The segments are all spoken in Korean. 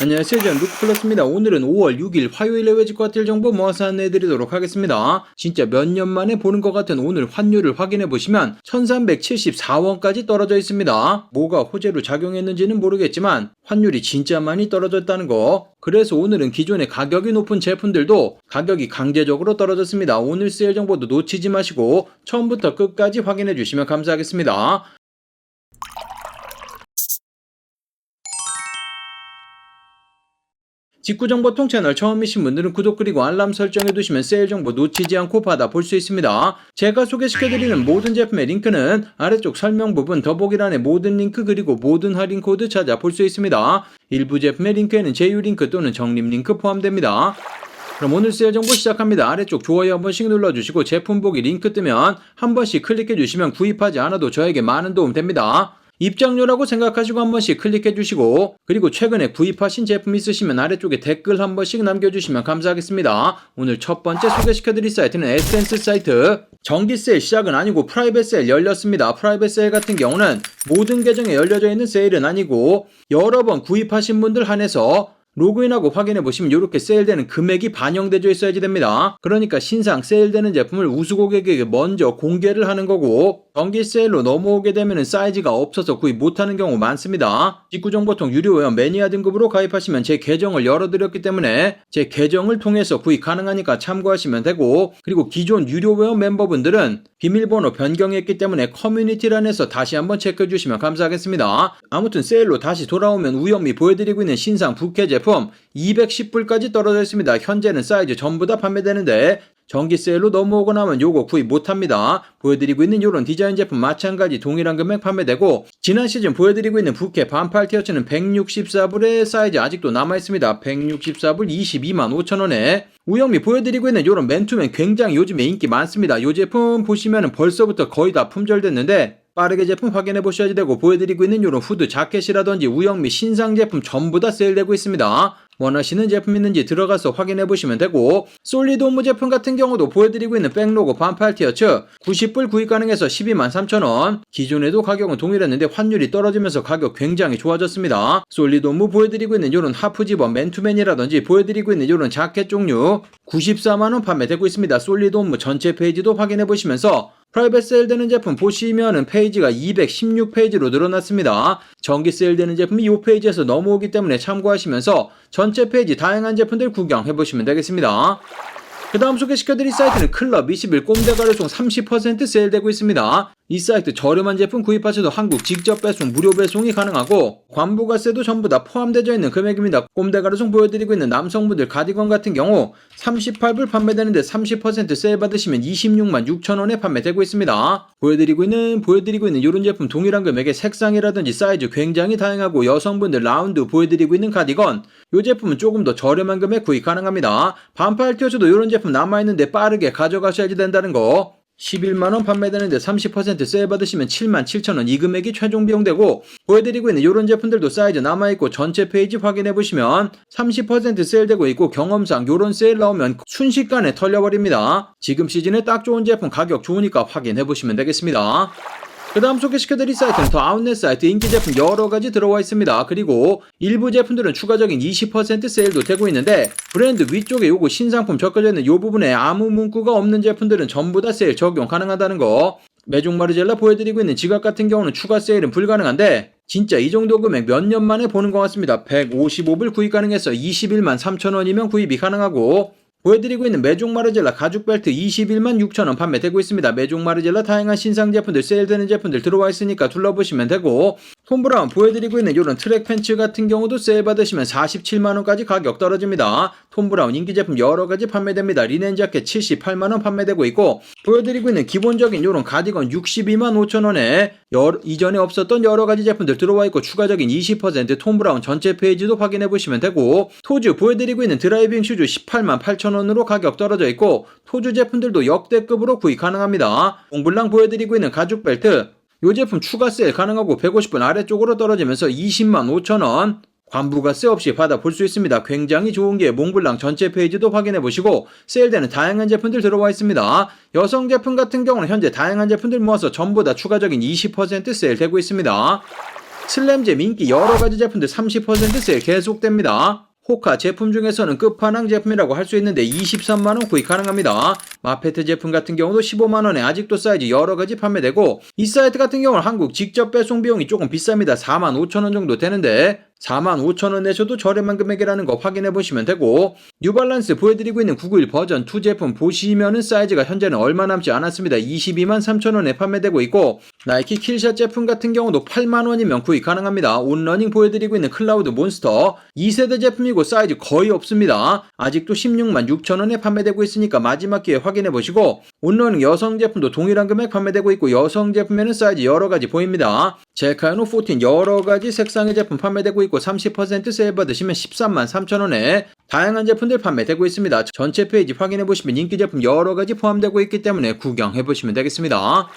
안녕하세요. 저는 루크플러스입니다. 오늘은 5월 6일 화요일에 것 같을 정보 모아서 안내해드리도록 하겠습니다. 진짜 몇 년 만에 보는 것 같은 오늘 환율을 확인해보시면 1374원까지 떨어져 있습니다. 뭐가 호재로 작용했는지는 모르겠지만 환율이 진짜 많이 떨어졌다는 거. 그래서 오늘은 기존에 가격이 높은 제품들도 가격이 강제적으로 떨어졌습니다. 오늘 세일 정보도 놓치지 마시고 처음부터 끝까지 확인해 주시면 감사하겠습니다. 직구정보 통 채널 처음이신 분들은 구독 그리고 알람 설정해 두시면 세일 정보 놓치지 않고 받아볼 수 있습니다. 제가 소개시켜드리는 모든 제품의 링크는 아래쪽 설명 부분 더보기란의 모든 링크 그리고 모든 할인 코드 찾아볼 수 있습니다. 일부 제품의 링크에는 제휴 링크 또는 적립 링크 포함됩니다. 그럼 오늘 세일 정보 시작합니다. 아래쪽 좋아요 한 번씩 눌러주시고 제품 보기 링크 뜨면 한 번씩 클릭해 주시면 구입하지 않아도 저에게 많은 도움 됩니다. 입장료라고 생각하시고 한 번씩 클릭해 주시고 그리고 최근에 구입하신 제품 있으시면 아래쪽에 댓글 한 번씩 남겨주시면 감사하겠습니다. 오늘 첫 번째 소개시켜 드릴 사이트는 에센스 사이트 정기 세일 시작은 아니고 프라이빗 세일 열렸습니다. 프라이빗 세일 같은 경우는 모든 계정에 열려져 있는 세일은 아니고 여러 번 구입하신 분들 한해서 로그인하고 확인해 보시면 이렇게 세일되는 금액이 반영되어 있어야지 됩니다. 그러니까 신상 세일되는 제품을 우수 고객에게 먼저 공개를 하는 거고 정기 세일로 넘어오게 되면 사이즈가 없어서 구입 못하는 경우 많습니다. 직구정보통 유료 회원 매니아 등급으로 가입하시면 제 계정을 열어드렸기 때문에 제 계정을 통해서 구입 가능하니까 참고하시면 되고 그리고 기존 유료 회원 멤버분들은 비밀번호 변경했기 때문에 커뮤니티란에서 다시 한번 체크해 주시면 감사하겠습니다. 아무튼 세일로 다시 돌아오면 우영미 보여드리고 있는 신상 부캐 제품 210불까지 떨어져 있습니다. 현재는 사이즈 전부 다 판매되는데 전기 세일로 넘어오고 나면 요거 구입 못합니다. 보여드리고 있는 요런 디자인 제품 마찬가지 동일한 금액 판매되고 지난 시즌 보여드리고 있는 부캐 반팔 티셔츠는 164불의 사이즈 아직도 남아있습니다. 164불 22만 5천원에 우영미 보여드리고 있는 요런 맨투맨 굉장히 요즘에 인기 많습니다. 요 제품 보시면 벌써부터 거의 다 품절됐는데 빠르게 제품 확인해 보셔야지 되고 보여드리고 있는 요런 후드 자켓이라든지 우영미 신상 제품 전부 다 세일되고 있습니다. 원하시는 제품 있는지 들어가서 확인해 보시면 되고 솔리드 홈무 제품 같은 경우도 보여드리고 있는 백로고 반팔 티셔츠 90불 구입 가능해서 12만 3천원 기존에도 가격은 동일했는데 환율이 떨어지면서 가격 굉장히 좋아졌습니다. 솔리드 홈무 보여드리고 있는 요런 하프 집업 맨투맨이라든지 보여드리고 있는 요런 자켓 종류 94만원 판매되고 있습니다. 솔리드 홈무 전체 페이지도 확인해 보시면서 프라이빗 세일되는 제품 보시면은 페이지가 216페이지로 늘어났습니다. 정기 세일되는 제품이 이 페이지에서 넘어오기 때문에 참고하시면서 전체 페이지 다양한 제품들 구경해 보시면 되겠습니다. 그 다음 소개시켜드릴 사이트는 클럽 21 꼼대 가려송 30% 세일되고 있습니다. 이 사이트 저렴한 제품 구입하셔도 한국 직접 배송, 무료 배송이 가능하고 관부가세도 전부 다 포함되어 있는 금액입니다. 꼼대 가려송 보여드리고 있는 남성분들 가디건 같은 경우 38불 판매되는데 30% 세일 받으시면 26만 6천원에 판매되고 있습니다. 보여드리고 있는 보여드리고 있는 이런 제품 동일한 금액의 색상이라든지 사이즈 굉장히 다양하고 여성분들 라운드 보여드리고 있는 가디건 이 제품은 조금 더 저렴한 금액 구입 가능합니다. 반팔 티셔츠도 이런 제품 남아있는데 빠르게 가져가셔야지 된다는 거. 11만원 판매되는데 30% 세일 받으시면 7만 7천원 이 금액이 최종 비용 되고 보여드리고 있는 이런 제품들도 사이즈 남아있고 전체 페이지 확인해보시면 30% 세일되고 있고 경험상 요런 세일 나오면 순식간에 털려버립니다. 지금 시즌에 딱 좋은 제품 가격 좋으니까 확인해보시면 되겠습니다. 그 다음 소개시켜드릴 사이트는 더 아웃렛 사이트 인기 제품 여러가지 들어와 있습니다. 그리고 일부 제품들은 추가적인 20% 세일도 되고 있는데 브랜드 위쪽에 요거 신상품 적혀져 있는 요 부분에 아무 문구가 없는 제품들은 전부 다 세일 적용 가능하다는 거 메종 마르젤라 보여드리고 있는 지갑 같은 경우는 추가 세일은 불가능한데 진짜 이 정도 금액 몇 년 만에 보는 것 같습니다. 155불 구입 가능해서 21만 3천원이면 구입이 가능하고 보여드리고 있는 메종 마르젤라 가죽 벨트 21만 6천원 판매되고 있습니다. 메종 마르젤라 다양한 신상 제품들 세일되는 제품들 들어와 있으니까 둘러보시면 되고 톰 브라운 보여드리고 있는 이런 트랙 팬츠 같은 경우도 세일 받으시면 47만원까지 가격 떨어집니다. 톰 브라운 인기 제품 여러가지 판매됩니다. 리넨 자켓 78만원 판매되고 있고 보여드리고 있는 기본적인 이런 가디건 62만 5천원에 이전에 없었던 여러가지 제품들 들어와 있고 추가적인 20%톰 브라운 전체 페이지도 확인해 보시면 되고 토즈 보여드리고 있는 드라이빙 슈즈 18만 8천원으로 가격 떨어져 있고 토즈 제품들도 역대급으로 구입 가능합니다. 몽블랑 보여드리고 있는 가죽 벨트 이 제품 추가 세일 가능하고 150분 아래쪽으로 떨어지면서 20만 5천원 관부가 세 없이 받아볼 수 있습니다. 굉장히 좋은 게 몽블랑 전체 페이지도 확인해 보시고 세일되는 다양한 제품들 들어와 있습니다. 여성 제품 같은 경우는 현재 다양한 제품들 모아서 전부 다 추가적인 20% 세일되고 있습니다. 슬램잼 인기 여러 가지 제품들 30% 세일 계속됩니다. 호카 제품 중에서는 끝판왕 제품이라고 할 수 있는데 23만원 구입 가능합니다. 마페트 제품 같은 경우도 15만원에 아직도 사이즈 여러가지 판매되고 이 사이트 같은 경우는 한국 직접 배송 비용이 조금 비쌉니다. 4만 5천원 정도 되는데 4만 5천원 내셔도 저렴한 금액이라는 거 확인해 보시면 되고 뉴발란스 보여드리고 있는 991 버전 2 제품 보시면은 사이즈가 현재는 얼마 남지 않았습니다. 22만 3천원에 판매되고 있고 나이키 킬샷 제품 같은 경우도 8만원이면 구입 가능합니다. 온러닝 보여드리고 있는 클라우드 몬스터 2세대 제품이고 사이즈 거의 없습니다. 아직도 16만 6천원에 판매되고 있으니까 마지막 기회에 확인해 보시고 온러닝 여성 제품도 동일한 금액 판매되고 있고 여성 제품에는 사이즈 여러 가지 보입니다. 젤카이노 14 여러 가지 색상의 제품 판매되고 있고 30% 세일 받으시면 13만 3천원에 다양한 제품들 판매되고 있습니다. 전체 페이지 확인해 보시면 인기 제품 여러 가지 포함되고 있기 때문에 구경해 보시면 되겠습니다.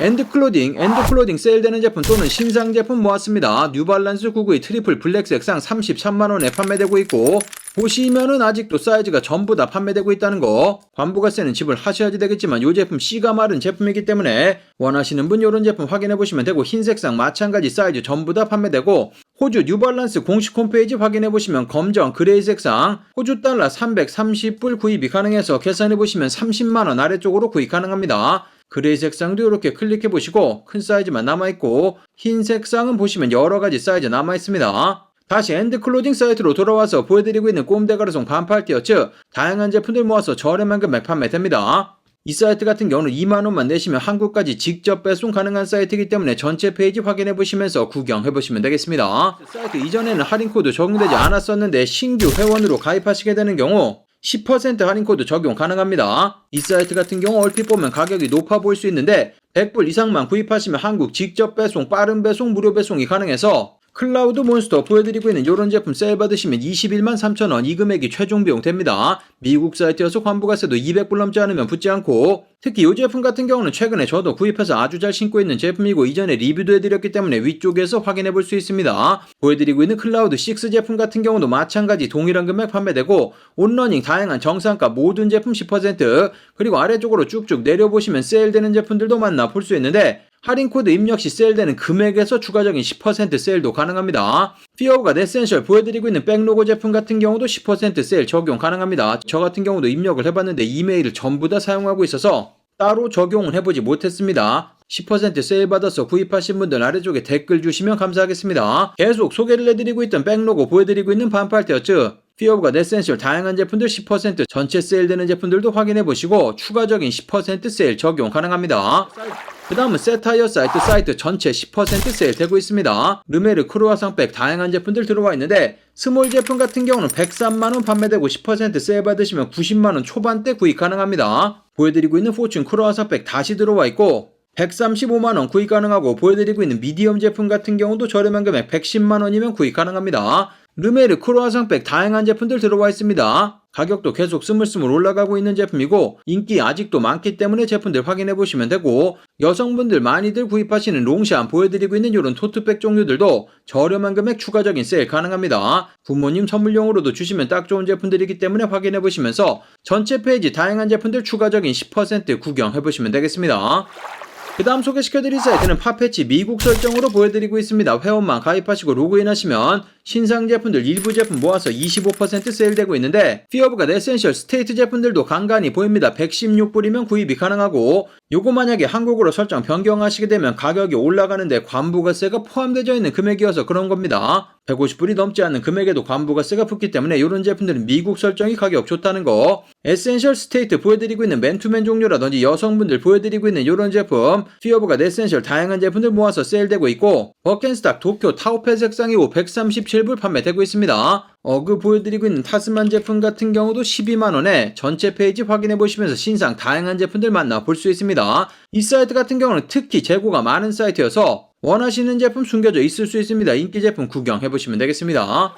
엔드클로딩, 엔드클로딩 세일되는 제품 또는 신상 제품 모았습니다. 뉴발란스 992 트리플 블랙 색상 33만원에 판매되고 있고 보시면은 아직도 사이즈가 전부 다 판매되고 있다는 거 관부가세는 지불 하셔야지 되겠지만 이 제품 C가 마른 제품이기 때문에 원하시는 분 이런 제품 확인해 보시면 되고 흰 색상 마찬가지 사이즈 전부 다 판매되고 호주 뉴발란스 공식 홈페이지 확인해 보시면 검정 그레이 색상 호주 달러 330불 구입이 가능해서 계산해 보시면 30만원 아래쪽으로 구입 가능합니다. 그레이 색상도 이렇게 클릭해 보시고 큰 사이즈만 남아있고 흰 색상은 보시면 여러가지 사이즈 남아있습니다. 다시 엔드 클로딩 사이트로 돌아와서 보여드리고 있는 꼼데가르송 반팔 티어츠 다양한 제품들 모아서 저렴한 금액 판매됩니다. 이 사이트 같은 경우는 2만원만 내시면 한국까지 직접 배송 가능한 사이트이기 때문에 전체 페이지 확인해 보시면서 구경해 보시면 되겠습니다. 사이트 이전에는 할인 코드 적용되지 않았었는데 신규 회원으로 가입하시게 되는 경우 10% 할인 코드 적용 가능합니다. 이 사이트 같은 경우 얼핏 보면 가격이 높아 보일 수 있는데 100불 이상만 구입하시면 한국 직접 배송, 빠른 배송, 무료 배송이 가능해서 클라우드 몬스터 보여드리고 있는 이런 제품 세일 받으시면 21만 3천원 이 금액이 최종 비용 됩니다. 미국 사이트여서 환부가세도 200불 넘지 않으면 붙지 않고 특히 이 제품 같은 경우는 최근에 저도 구입해서 아주 잘 신고 있는 제품이고 이전에 리뷰도 해드렸기 때문에 위쪽에서 확인해 볼 수 있습니다. 보여드리고 있는 클라우드 6 제품 같은 경우도 마찬가지 동일한 금액 판매되고 온러닝 다양한 정상가 모든 제품 10% 그리고 아래쪽으로 쭉쭉 내려보시면 세일되는 제품들도 만나 볼 수 있는데 할인 코드 입력 시 세일되는 금액에서 추가적인 10% 세일도 가능합니다. 피어가 네센셜 보여드리고 있는 백로고 제품 같은 경우도 10% 세일 적용 가능합니다. 저 같은 경우도 입력을 해봤는데 이메일을 전부 다 사용하고 있어서 따로 적용은 해보지 못했습니다. 10% 세일 받아서 구입하신 분들 아래쪽에 댓글 주시면 감사하겠습니다. 계속 소개를 해드리고 있던 백로고 보여드리고 있는 반팔 티어츠 피어브가 네센셜 다양한 제품들 10% 전체 세일되는 제품들도 확인해 보시고 추가적인 10% 세일 적용 가능합니다. 그 다음은 세타이어 사이트 사이트 전체 10% 세일 되고 있습니다. 르메르 크루아상백 다양한 제품들 들어와 있는데 스몰 제품 같은 경우는 103만원 판매되고 10% 세일 받으시면 90만원 초반대 구입 가능합니다. 보여드리고 있는 포춘 크루아상백 다시 들어와 있고 135만원 구입 가능하고 보여드리고 있는 미디엄 제품 같은 경우도 저렴한 금액 110만원이면 구입 가능합니다. 르메르 크로아상백 다양한 제품들 들어와 있습니다. 가격도 계속 스물스물 올라가고 있는 제품이고 인기 아직도 많기 때문에 제품들 확인해 보시면 되고 여성분들 많이들 구입하시는 롱샷 보여드리고 있는 이런 토트백 종류들도 저렴한 금액 추가적인 세일 가능합니다. 부모님 선물용으로도 주시면 딱 좋은 제품들이기 때문에 확인해 보시면서 전체 페이지 다양한 제품들 추가적인 10% 구경해 보시면 되겠습니다. 그 다음 소개시켜드릴 사이트는 파페치 미국 설정으로 보여드리고 있습니다. 회원만 가입하시고 로그인하시면 신상 제품들 일부 제품 모아서 25% 세일되고 있는데 피어브가 에센셜 스테이트 제품들도 간간히 보입니다. 116불이면 구입이 가능하고 요거 만약에 한국으로 설정 변경하시게 되면 가격이 올라가는데 관부가세가 포함되어 있는 금액이어서 그런 겁니다. 150불이 넘지 않는 금액에도 관부가세가 붙기 때문에 이런 제품들은 미국 설정이 가격 좋다는 거 에센셜 스테이트 보여드리고 있는 맨투맨 종류라든지 여성분들 보여드리고 있는 이런 제품 피어브가 에센셜 다양한 제품들 모아서 세일되고 있고 버켄스탁 도쿄 타오페 색상이고 137불 판매되고 있습니다. 어그 보여드리고 있는 타스만 제품 같은 경우도 12만원에 전체 페이지 확인해 보시면서 신상 다양한 제품들 만나 볼 수 있습니다. 이 사이트 같은 경우는 특히 재고가 많은 사이트여서 원하시는 제품 숨겨져 있을 수 있습니다. 인기 제품 구경해 보시면 되겠습니다.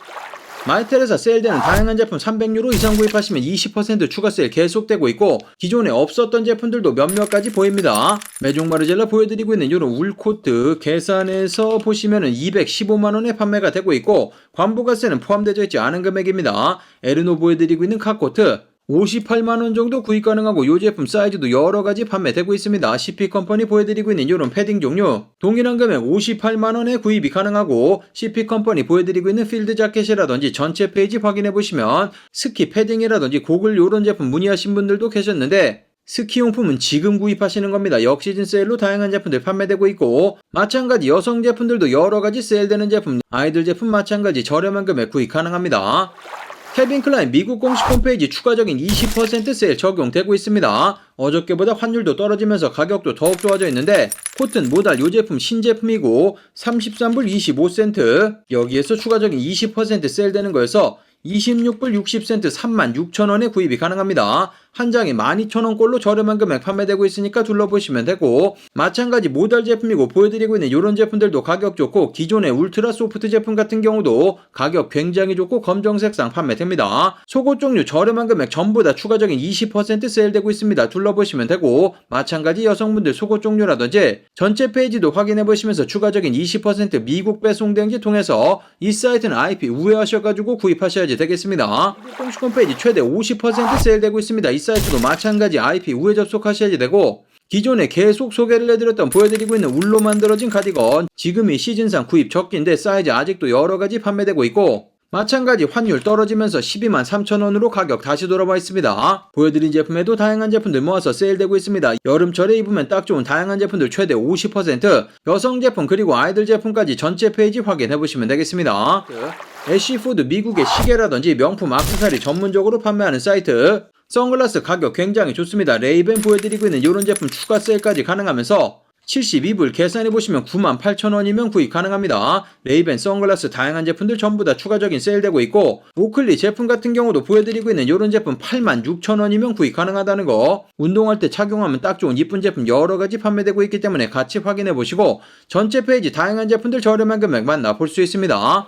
마이텔에서 세일되는 다양한 제품 300유로 이상 구입하시면 20% 추가 세일 계속되고 있고 기존에 없었던 제품들도 몇몇 가지 보입니다. 메종 마르젤라 보여드리고 있는 이런 울코트 계산해서 보시면 은 215만원에 판매가 되고 있고 관부가세는 포함되어 있지 않은 금액입니다. 에르노 보여드리고 있는 카코트 58만원 정도 구입 가능하고 이 제품 사이즈도 여러가지 판매되고 있습니다. CP 컴퍼니 보여드리고 있는 이런 패딩 종류 동일한 금액 58만원에 구입이 가능하고 CP 컴퍼니 보여드리고 있는 필드 자켓이라든지 전체 페이지 확인해보시면 스키 패딩이라든지 고글 요런 제품 문의하신 분들도 계셨는데 스키용품은 지금 구입하시는 겁니다. 역시즌 세일로 다양한 제품들 판매되고 있고 마찬가지 여성 제품들도 여러가지 세일되는 제품 아이들 제품 마찬가지 저렴한 금액 구입 가능합니다. 케빈 클라인 미국 공식 홈페이지 추가적인 20% 세일 적용되고 있습니다. 어저께보다 환율도 떨어지면서 가격도 더욱 좋아져 있는데 코튼 모달 요 제품 신제품이고 33불 25센트 여기에서 추가적인 20% 세일되는 거여서 26불 60센트 36,000원에 구입이 가능합니다. 한 장에 12,000원꼴로 저렴한 금액 판매되고 있으니까 둘러보시면 되고 마찬가지 모달 제품이고 보여드리고 있는 이런 제품들도 가격 좋고 기존의 울트라 소프트 제품 같은 경우도 가격 굉장히 좋고 검정색상 판매됩니다. 속옷 종류 저렴한 금액 전부 다 추가적인 20% 세일되고 있습니다. 둘러보시면 되고 마찬가지 여성분들 속옷 종류라든지 전체 페이지도 확인해 보시면서 추가적인 20% 미국 배송 대행지 통해서 이 사이트는 IP 우회하셔가지고 구입하셔야지 되겠습니다. 공식 홈페이지 최대 50% 세일되고 있습니다. 이 사이트도 마찬가지 IP 우회 접속하셔야지 되고 기존에 계속 소개를 해드렸던 보여드리고 있는 울로 만들어진 가디건 지금이 시즌상 구입 적기인데 사이즈 아직도 여러가지 판매되고 있고 마찬가지 환율 떨어지면서 12만 3천원으로 가격 다시 돌아와 있습니다. 보여드린 제품에도 다양한 제품들 모아서 세일되고 있습니다. 여름철에 입으면 딱 좋은 다양한 제품들 최대 50% 여성 제품 그리고 아이들 제품까지 전체 페이지 확인해 보시면 되겠습니다. 애쉬푸드 미국의 시계라든지 명품 악세사리 전문적으로 판매하는 사이트 선글라스 가격 굉장히 좋습니다. 레이벤 보여드리고 있는 이런 제품 추가 세일까지 가능하면서 72불 계산해 보시면 98,000원이면 구입 가능합니다. 레이벤 선글라스 다양한 제품들 전부 다 추가적인 세일되고 있고 오클리 제품 같은 경우도 보여드리고 있는 이런 제품 86,000원이면 구입 가능하다는 거 운동할 때 착용하면 딱 좋은 이쁜 제품 여러 가지 판매되고 있기 때문에 같이 확인해 보시고 전체 페이지 다양한 제품들 저렴한 금액 만나볼 수 있습니다.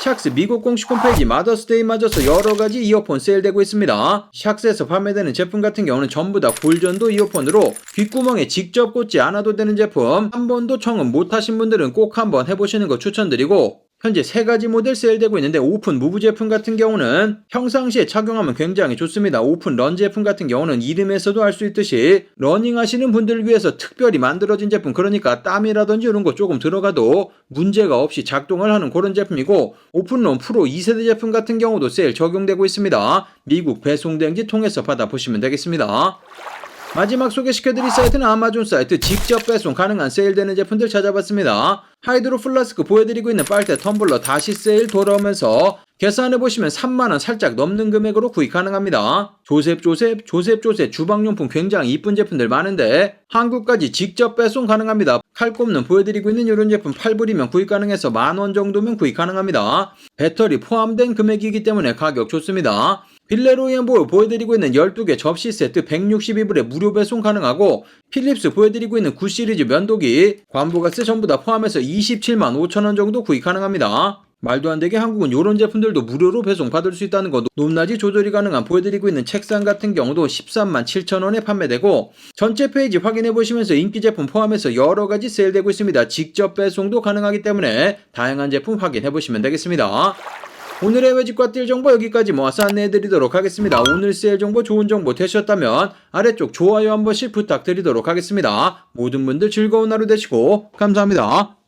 샥스 미국 공식 홈페이지 마더스데이 맞아서 여러가지 이어폰 세일되고 있습니다. 샥스에서 판매되는 제품 같은 경우는 전부 다 골전도 이어폰으로 귓구멍에 직접 꽂지 않아도 되는 제품 한 번도 청음 못하신 분들은 꼭 한번 해보시는 거 추천드리고 현재 세 가지 모델 세일되고 있는데 오픈 무브 제품 같은 경우는 평상시에 착용하면 굉장히 좋습니다. 오픈 런 제품 같은 경우는 이름에서도 알 수 있듯이 러닝 하시는 분들을 위해서 특별히 만들어진 제품 그러니까 땀이라든지 이런 거 조금 들어가도 문제가 없이 작동을 하는 그런 제품이고 오픈런 프로 2세대 제품 같은 경우도 세일 적용되고 있습니다. 미국 배송 대행지 통해서 받아보시면 되겠습니다. 마지막 소개시켜드릴 사이트는 아마존 사이트 직접 배송 가능한 세일되는 제품들 찾아봤습니다. 하이드로 플라스크 보여드리고 있는 빨대 텀블러 다시 세일 돌아오면서 계산해보시면 3만원 살짝 넘는 금액으로 구입 가능합니다. 조셉 조셉 조셉 조셉 주방용품 굉장히 이쁜 제품들 많은데 한국까지 직접 배송 가능합니다. 칼 꼽는 보여드리고 있는 이런 제품 8불이면 구입 가능해서 만원 정도면 구입 가능합니다. 배터리 포함된 금액이기 때문에 가격 좋습니다. 빌레로이 앤볼 보여드리고 있는 12개 접시 세트 162불에 무료 배송 가능하고 필립스 보여드리고 있는 9시리즈 면도기 관부가스 전부 다 포함해서 27만 5천원 정도 구입 가능합니다. 말도 안 되게 한국은 이런 제품들도 무료로 배송 받을 수 있다는 거 높낮이 조절이 가능한 보여드리고 있는 책상 같은 경우도 13만 7천원에 판매되고 전체 페이지 확인해 보시면서 인기 제품 포함해서 여러 가지 세일되고 있습니다. 직접 배송도 가능하기 때문에 다양한 제품 확인해 보시면 되겠습니다. 오늘의 외집과 뛸 정보 여기까지 모아서 안내해 드리도록 하겠습니다. 오늘 세일 정보 좋은 정보 되셨다면 아래쪽 좋아요 한 번씩 부탁드리도록 하겠습니다. 모든 분들 즐거운 하루 되시고 감사합니다.